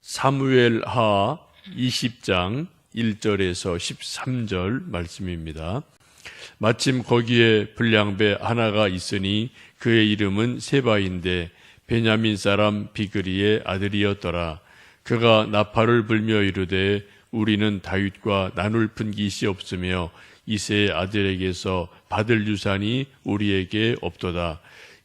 사무엘 하 20장 1절에서 13절 말씀입니다. 마침 거기에 불량배 하나가 있으니 그의 이름은 세바인데 베냐민 사람 비그리의 아들이었더라. 그가 나팔을 불며 이르되 우리는 다윗과 나눌 분깃이 없으며 이세의 아들에게서 받을 유산이 우리에게 없도다.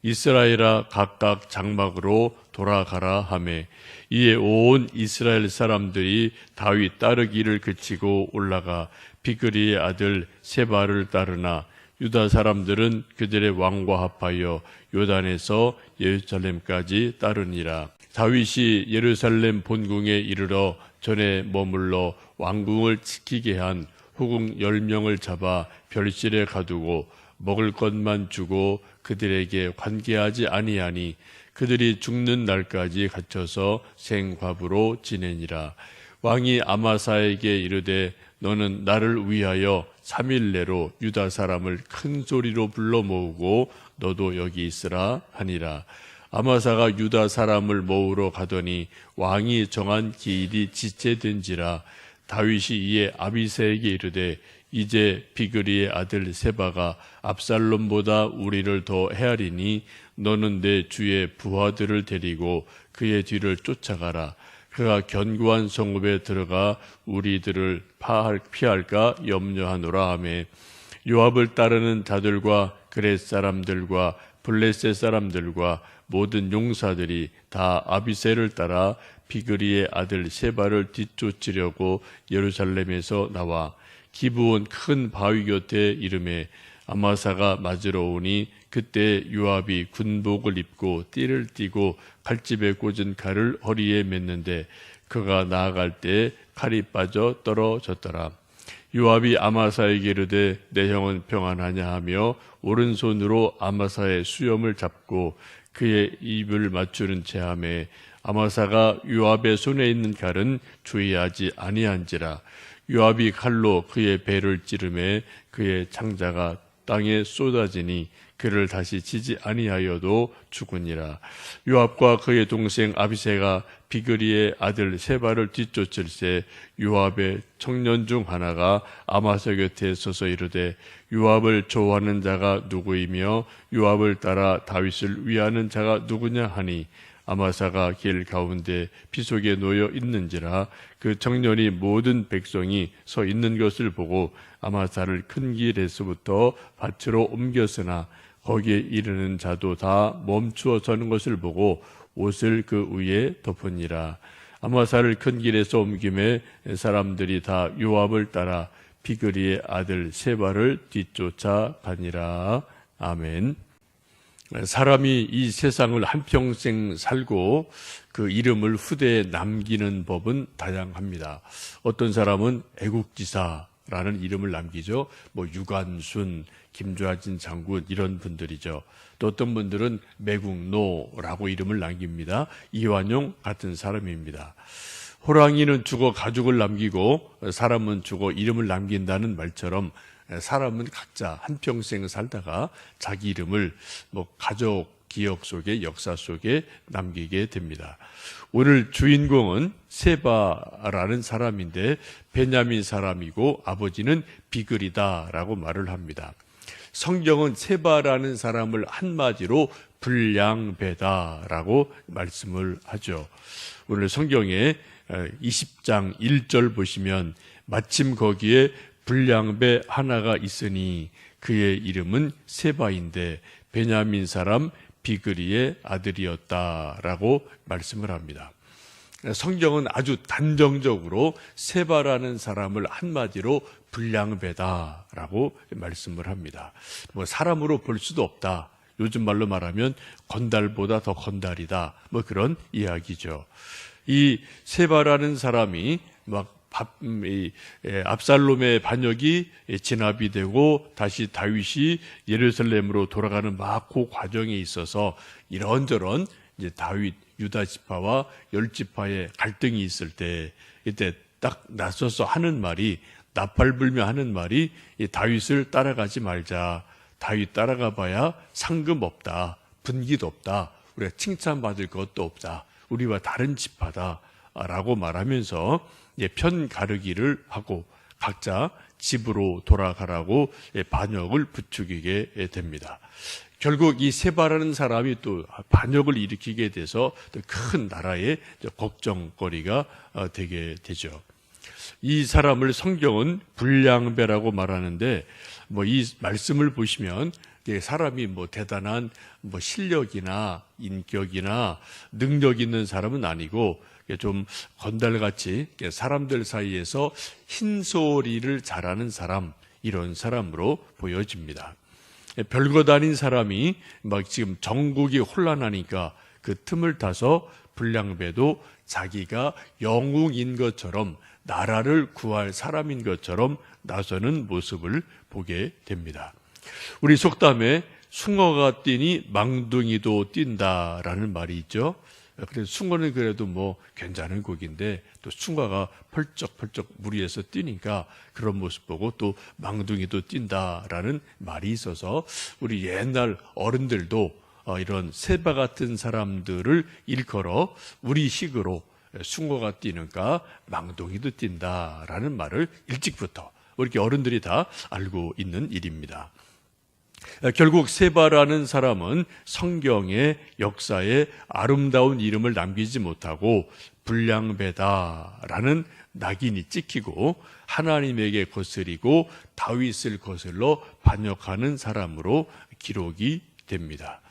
이스라엘아 각각 장막으로 돌아가라 하매 이에 온 이스라엘 사람들이 다윗 따르기를 그치고 올라가 비그리의 아들 세바를 따르나 유다 사람들은 그들의 왕과 합하여 요단에서 예루살렘까지 따르니라. 다윗이 예루살렘 본궁에 이르러 전에 머물러 왕궁을 지키게 한 후궁 열 명을 잡아 별실에 가두고 먹을 것만 주고 그들에게 관계하지 아니하니 그들이 죽는 날까지 갇혀서 생과부로 지내니라. 왕이 아마사에게 이르되 너는 나를 위하여 3일 내로 유다 사람을 큰 소리로 불러 모으고 너도 여기 있으라 하니라. 아마사가 유다 사람을 모으러 가더니 왕이 정한 기일이 지체된지라 다윗이 이에 아비세에게 이르되 이제 비그리의 아들 세바가 압살롬보다 우리를 더 헤아리니 너는 내 주의 부하들을 데리고 그의 뒤를 쫓아가라. 그가 견고한 성읍에 들어가 우리들을 파할, 피할까 염려하노라 하매 요압을 따르는 자들과 그렛 사람들과 블레셋 사람들과 모든 용사들이 다 아비세를 따라 비그리의 아들 세바를 뒤쫓으려고 예루살렘에서 나와 기브온 큰 바위 곁에 이름에 아마사가 맞으러 오니 그때 요압이 군복을 입고 띠를 띠고 칼집에 꽂은 칼을 허리에 맸는데 그가 나아갈 때 칼이 빠져 떨어졌더라. 요압이 아마사에게 이르되 내 형은 평안하냐 하며 오른손으로 아마사의 수염을 잡고 그의 입을 맞추는 체함에 아마사가 요압의 손에 있는 칼은 주의하지 아니한지라 요압이 칼로 그의 배를 찌르매 그의 창자가 땅에 쏟아지니 그를 다시 치지 아니하여도 죽으니라. 요압과 그의 동생 아비세가 비그리의 아들 세바를 뒤쫓을새 요압의 청년 중 하나가 아마사 곁에 서서 이르되 요압을 좋아하는 자가 누구이며 요압을 따라 다윗을 위하는 자가 누구냐 하니 아마사가 길 가운데 비속에 놓여 있는지라 그 청년이 모든 백성이 서 있는 것을 보고 아마사를 큰 길에서부터 밭으로 옮겼으나 거기에 이르는 자도 다 멈추어 서는 것을 보고 옷을 그 위에 덮으니라 아마사를 큰 길에서 옮김에 사람들이 다 요압을 따라 비그리의 아들 세바를 뒤쫓아 가니라 아멘. 사람이 이 세상을 한평생 살고 그 이름을 후대에 남기는 법은 다양합니다. 어떤 사람은 애국지사라는 이름을 남기죠. 뭐 유관순, 김좌진 장군 이런 분들이죠. 또 어떤 분들은 매국노라고 이름을 남깁니다. 이완용 같은 사람입니다. 호랑이는 죽어 가죽을 남기고 사람은 죽어 이름을 남긴다는 말처럼 사람은 각자 한 평생 살다가 자기 이름을 뭐 가족 기억 속에 역사 속에 남기게 됩니다. 오늘 주인공은 세바라는 사람인데 베냐민 사람이고 아버지는 비글이다라고 말을 합니다. 성경은 세바라는 사람을 한마디로 불량배다라고 말씀을 하죠. 오늘 성경에 20장 1절 보시면 마침 거기에 불량배 하나가 있으니 그의 이름은 세바인데 베냐민 사람 비그리의 아들이었다라고 말씀을 합니다. 성경은 아주 단정적으로 세바라는 사람을 한마디로 불량배다라고 말씀을 합니다. 뭐 사람으로 볼 수도 없다. 요즘 말로 말하면 건달보다 더 건달이다. 뭐 그런 이야기죠. 이 세바라는 사람이 막 음, 압살롬의 반역이 진압이 되고 다시 다윗이 예루살렘으로 돌아가는 막그 과정에 있어서 이런저런 이제 다윗 유다 지파와 열 지파의 갈등이 있을 때 이때 딱 나서서 하는 말이 나팔 불며 하는 말이 다윗을 따라가지 말자. 다윗 따라가 봐야 상금 없다. 분기도 없다. 우리가 칭찬받을 것도 없다. 우리와 다른 지파다. 라고 말하면서 예, 편 가르기를 하고 각자 집으로 돌아가라고 예, 반역을 부추기게 됩니다. 결국 이 세바라는 사람이 또 반역을 일으키게 돼서 큰 나라의 걱정거리가 어, 되게 되죠. 이 사람을 성경은 불량배라고 말하는데 뭐 이 말씀을 보시면 사람이 뭐 대단한 뭐 실력이나 인격이나 능력 있는 사람은 아니고 좀 건달같이 사람들 사이에서 흰소리를 잘하는 사람 이런 사람으로 보여집니다. 별것 아닌 사람이 막 지금 전국이 혼란하니까 그 틈을 타서 불량배도 자기가 영웅인 것처럼 나라를 구할 사람인 것처럼 나서는 모습을 보게 됩니다. 우리 속담에 숭어가 뛰니 망둥이도 뛴다라는 말이 있죠. 그래서 숭어는 그래도 뭐 괜찮은 곡인데 또 숭어가 펄쩍펄쩍 물 위에서 뛰니까 그런 모습 보고 또 망둥이도 뛴다라는 말이 있어서 우리 옛날 어른들도 어, 이런 세바 같은 사람들을 일컬어 우리 식으로 숭어가 뛰는가 망둥이도 뛴다라는 말을 일찍부터 이렇게 어른들이 다 알고 있는 일입니다. 결국 세바라는 사람은 성경의 역사에 아름다운 이름을 남기지 못하고 불량배다라는 낙인이 찍히고 하나님에게 거스리고 다윗을 거슬러 반역하는 사람으로 기록이 됩니다.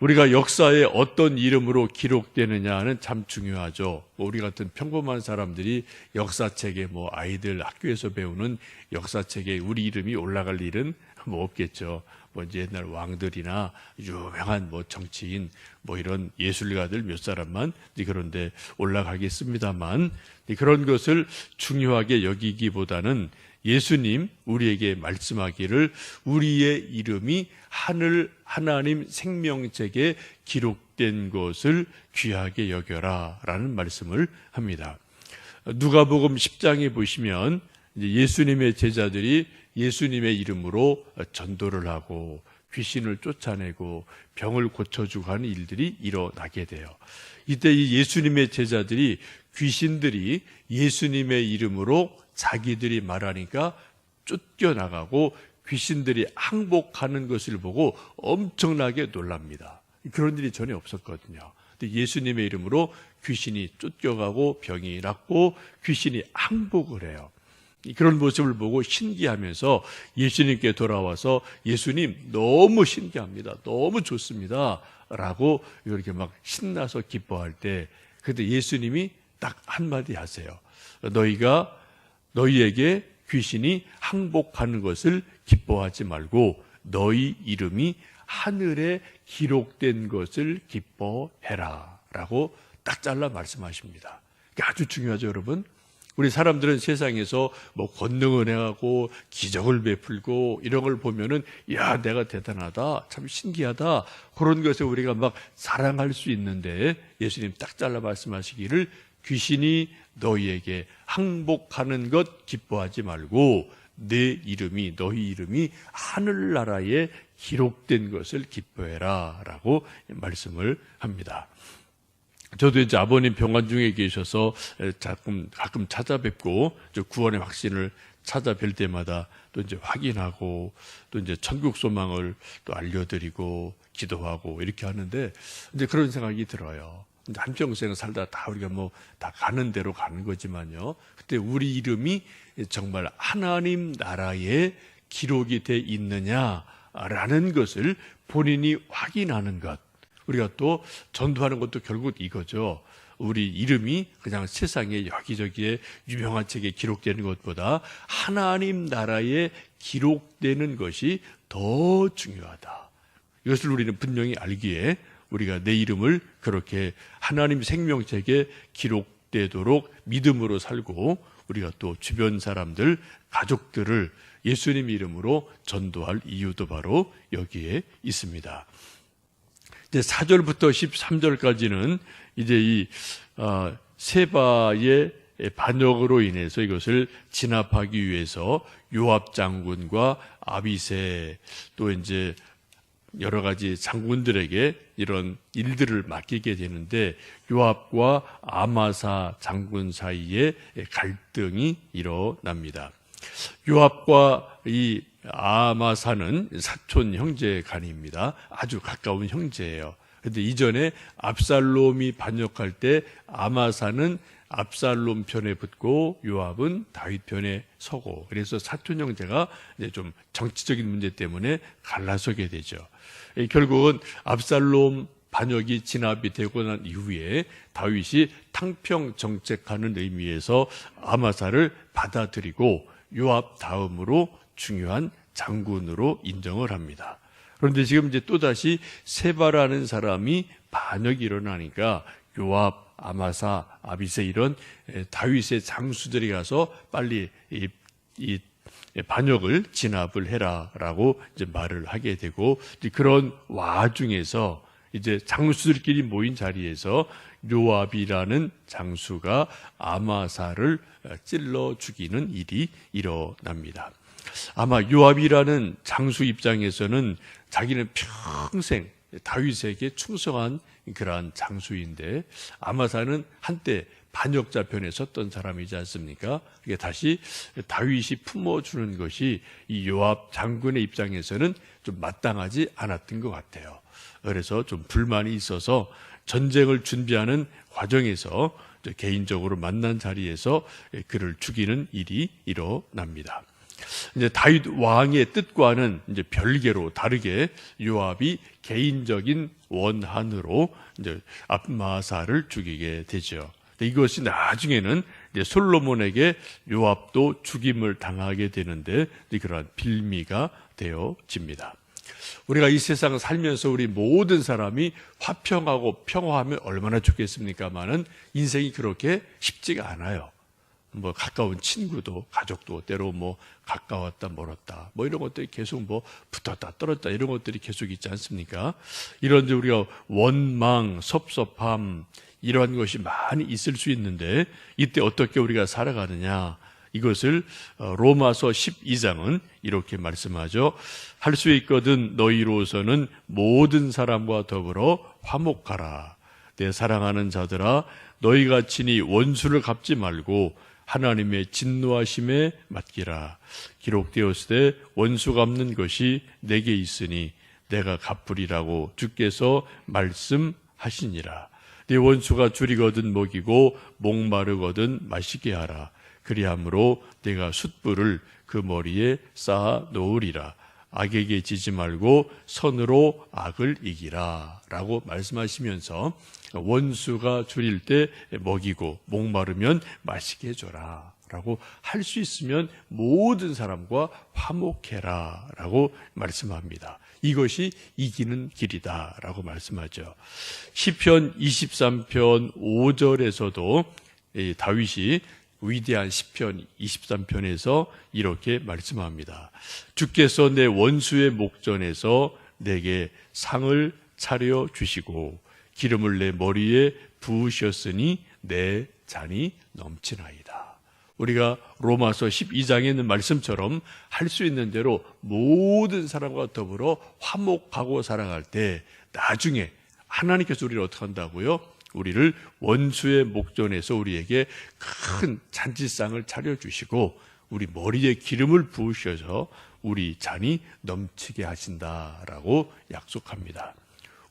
우리가 역사에 어떤 이름으로 기록되느냐는 참 중요하죠. 우리 같은 평범한 사람들이 역사책에 뭐 아이들 학교에서 배우는 역사책에 우리 이름이 올라갈 일은 뭐 없겠죠. 뭐 이제 옛날 왕들이나 유명한 뭐 정치인 뭐 이런 예술가들 몇 사람만 그런데 올라가겠습니다만 그런 것을 중요하게 여기기보다는 예수님 우리에게 말씀하기를 우리의 이름이 하늘 하나님 생명책에 기록된 것을 귀하게 여겨라 라는 말씀을 합니다. 누가복음 10장에 보시면 예수님의 제자들이 예수님의 이름으로 전도를 하고 귀신을 쫓아내고 병을 고쳐주고 하는 일들이 일어나게 돼요. 이때 이 예수님의 제자들이 귀신들이 예수님의 이름으로 자기들이 말하니까 쫓겨나가고 귀신들이 항복하는 것을 보고 엄청나게 놀랍니다. 그런 일이 전혀 없었거든요. 근데 예수님의 이름으로 귀신이 쫓겨가고 병이 낫고 귀신이 항복을 해요. 그런 모습을 보고 신기하면서 예수님께 돌아와서 예수님 너무 신기합니다. 너무 좋습니다. 라고 이렇게 막 신나서 기뻐할 때 그때 예수님이 딱 한마디 하세요. 너희가 너희에게 귀신이 항복하는 것을 기뻐하지 말고 너희 이름이 하늘에 기록된 것을 기뻐해라. 라고 딱 잘라 말씀하십니다. 아주 중요하죠, 여러분. 우리 사람들은 세상에서 뭐 권능을 행하고 기적을 베풀고 이런 걸 보면은 야 내가 대단하다 참 신기하다 그런 것에 우리가 막 사랑할 수 있는데 예수님 딱 잘라 말씀하시기를 귀신이 너희에게 항복하는 것 기뻐하지 말고 내 이름이 너희 이름이 하늘나라에 기록된 것을 기뻐해라라고 말씀을 합니다. 저도 이제 아버님 병원 중에 계셔서 가끔, 가끔 찾아뵙고 구원의 확신을 찾아뵐 때마다 또 이제 확인하고 또 이제 천국 소망을 또 알려드리고 기도하고 이렇게 하는데 이제 그런 생각이 들어요. 한평생 살다 다 우리가 뭐 다 가는 대로 가는 거지만요. 그때 우리 이름이 정말 하나님 나라에 기록이 돼 있느냐라는 것을 본인이 확인하는 것. 우리가 또 전도하는 것도 결국 이거죠. 우리 이름이 그냥 세상에 여기저기에 유명한 책에 기록되는 것보다 하나님 나라에 기록되는 것이 더 중요하다. 이것을 우리는 분명히 알기에 우리가 내 이름을 그렇게 하나님 생명책에 기록되도록 믿음으로 살고 우리가 또 주변 사람들, 가족들을 예수님 이름으로 전도할 이유도 바로 여기에 있습니다. 이제 4절부터 13절까지는 이제 이 어, 세바의 반역으로 인해서 이것을 진압하기 위해서 요압 장군과 아비세 또 이제 여러 가지 장군들에게 이런 일들을 맡기게 되는데 요압과 아마사 장군 사이에 갈등이 일어납니다. 요압과 이 아마사는 사촌 형제 간입니다. 아주 가까운 형제예요. 근데 이전에 압살롬이 반역할 때 아마사는 압살롬 편에 붙고 요압은 다윗 편에 서고 그래서 사촌 형제가 이제 좀 정치적인 문제 때문에 갈라서게 되죠. 이 결국은 압살롬 반역이 진압이 되고 난 이후에 다윗이 탕평 정책하는 의미에서 아마사를 받아들이고 요압 다음으로 중요한 장군으로 인정을 합니다. 그런데 지금 이제 또다시 세바라는 사람이 반역이 일어나니까 요압, 아마사, 아비세 이런 다윗의 장수들이 가서 빨리 이, 이 반역을 진압을 해라라고 이제 말을 하게 되고 그런 와중에서 이제 장수들끼리 모인 자리에서 요압이라는 장수가 아마사를 찔러 죽이는 일이 일어납니다. 아마 요압이라는 장수 입장에서는 자기는 평생 다윗에게 충성한 그러한 장수인데 아마사는 한때 반역자 편에 섰던 사람이지 않습니까? 이게 다시 다윗이 품어주는 것이 이 요압 장군의 입장에서는 좀 마땅하지 않았던 것 같아요. 그래서 좀 불만이 있어서 전쟁을 준비하는 과정에서 개인적으로 만난 자리에서 그를 죽이는 일이 일어납니다. 이제 다윗 왕의 뜻과는 이제 별개로 다르게 요압이 개인적인 원한으로 이제 압마사를 죽이게 되죠. 이것이 나중에는 이제 솔로몬에게 요압도 죽임을 당하게 되는데 그러한 빌미가 되어집니다. 우리가 이 세상 살면서 우리 모든 사람이 화평하고 평화하면 얼마나 좋겠습니까만은 인생이 그렇게 쉽지가 않아요. 뭐 가까운 친구도 가족도 때로 뭐 가까웠다 멀었다 뭐 이런 것들이 계속 뭐 붙었다 떨었다 이런 것들이 계속 있지 않습니까? 이런 우리가 원망, 섭섭함 이러한 것이 많이 있을 수 있는데 이때 어떻게 우리가 살아가느냐 이것을 어, 로마서 12장은 이렇게 말씀하죠. 할 수 있거든 너희로서는 모든 사람과 더불어 화목하라. 내 사랑하는 자들아 너희가 친히 원수를 갚지 말고 하나님의 진노하심에 맡기라. 기록되었을 때 원수 갚는 것이 내게 있으니 내가 갚으리라고 주께서 말씀하시니라. 네 원수가 줄이거든 먹이고 목마르거든 마시게 하라. 그리함으로 내가 숯불을 그 머리에 쌓아 놓으리라. 악에게 지지 말고 선으로 악을 이기라. 라고 말씀하시면서 원수가 줄일 때 먹이고 목마르면 마시게 해줘라. 라고 할 수 있으면 모든 사람과 화목해라. 라고 말씀합니다. 이것이 이기는 길이다. 라고 말씀하죠. 시편 23편 5절에서도 다윗이 위대한 시편 23편에서 이렇게 말씀합니다. 주께서 내 원수의 목전에서 내게 상을 차려 주시고 기름을 내 머리에 부으셨으니 내 잔이 넘치나이다. 우리가 로마서 12장에 있는 말씀처럼 할 수 있는 대로 모든 사람과 더불어 화목하고 살아갈 때 나중에 하나님께서 우리를 어떻게 한다고요? 우리를 원수의 목전에서 우리에게 큰 잔치상을 차려주시고 우리 머리에 기름을 부으셔서 우리 잔이 넘치게 하신다라고 약속합니다.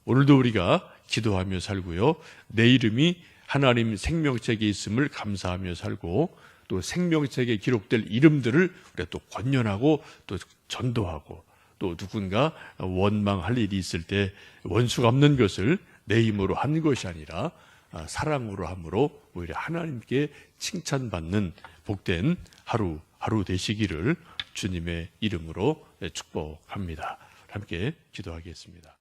오늘도 우리가 기도하며 살고요. 내 이름이 하나님 생명책에 있음을 감사하며 살고 또 생명책에 기록될 이름들을 우리가 또 권면하고 또 전도하고 또 누군가 원망할 일이 있을 때 원수가 없는 것을 내 힘으로 한 것이 아니라 아, 사랑으로 함으로 오히려 하나님께 칭찬받는 복된 하루 하루 되시기를 주님의 이름으로 축복합니다. 함께 기도하겠습니다.